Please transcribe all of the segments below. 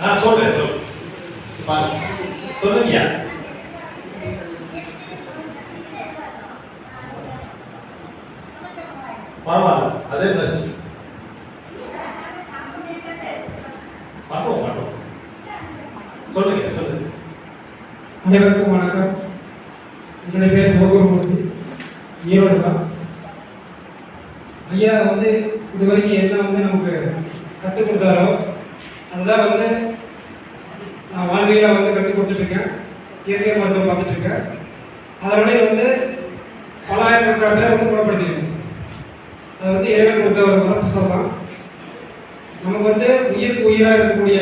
நான் சொல்றேன் சொல். பாருங்க சொல்லுங்கய்யா. பரவாயில்ல அதே பிரச்சனை. பண்ணுவோம் பண்ணுவோம். சொல்லுங்க சொல்லுங்க. அனைவருக்கும் வணக்கம். என்னுடைய பேர் சிவகுருமூர்த்தி. ஈரோடு தான். ஐயா வந்து இது வரைக்கும் என்ன வந்து நமக்கு கற்றுக் கொடுத்தாரோ அதுதான் வந்து நான் வாழ்வியில் வந்து கற்றுக் கொடுத்துட்ருக்கேன். இயற்கை மருத்துவம் பார்த்துட்டு இருக்கேன் அதனுடைய வந்து பல ஆயிரக்கணக்கான பேர் வந்து குணப்படுத்தியிருக்கேன். அது வந்து இறைவன் கொடுத்த ஒரு வரப்பிரசாதம் தான். நமக்கு வந்து உயிருக்கு உயிராக இருக்கக்கூடிய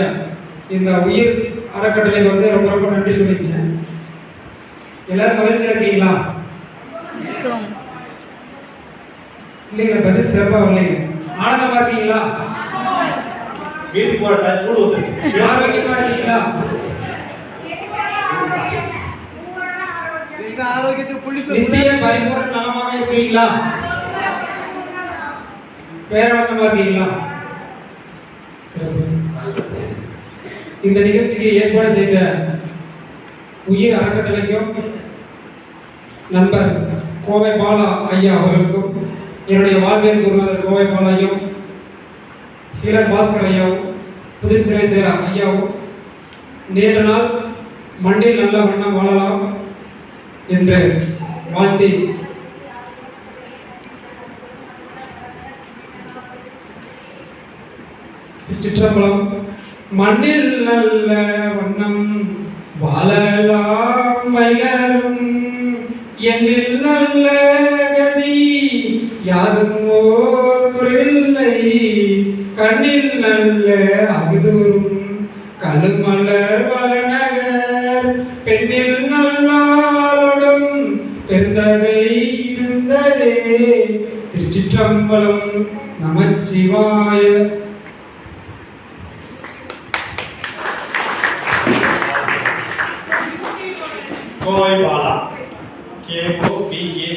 இந்த உயிர் அறக்கட்டளை வந்து ரொம்ப ரொம்ப நன்றி சொல்லிக்கீங்க எல்லாரும் மகிழ்ச்சியா இருக்கீங்களா? வணக்கம். இல்லைங்க பதில் சிறப்பாக இல்லைங்க ஆனந்தமா இருக்கீங்களா? வீட்டுக்கு போற டைம் கூட வந்துருச்சு ஆரோக்கியமா இருக்கீங்களா இது ஆரோக்கியத்துக்கு புள்ளி நித்திய பரிபூர்ண நலமாக இருக்கீங்களா பேரானந்தமா இருக்கீங்களா. இந்த நிகழ்ச்சிக்கு ஏற்பாடு செய்த உயிர் அறக்கட்டளைக்கும் நண்பர் கோவை பாலா ஐயா அவர்களுக்கும் என்னுடைய வாழ்வியல் குருநாதர் கோவை பாலா ஐயாவும் ஹீலர் பாஸ்கர் ஐயாவும் புதிர் சிறை சேர. ஐயாவும் நேற்று நாள் மண்ணில் நல்ல வண்ணம் வாழலாம் என்று வாழ்த்தி சிற்றம்பலம் மண்ணில் நல்ல வண்ணம் வாழலாம் வயலும் எண்ணில் நல்ல கதி யாரும் ஓர் குறைவில்லை. கண்ணில் நல்ல அகுதூரும் கழுமலர் வளநகர் பெண்ணில் நல்லாரோடும் பெருந்தகை இருந்ததே திருச்சிற்றம்பலம் நமச்சிவாய Kovai Bala K O P A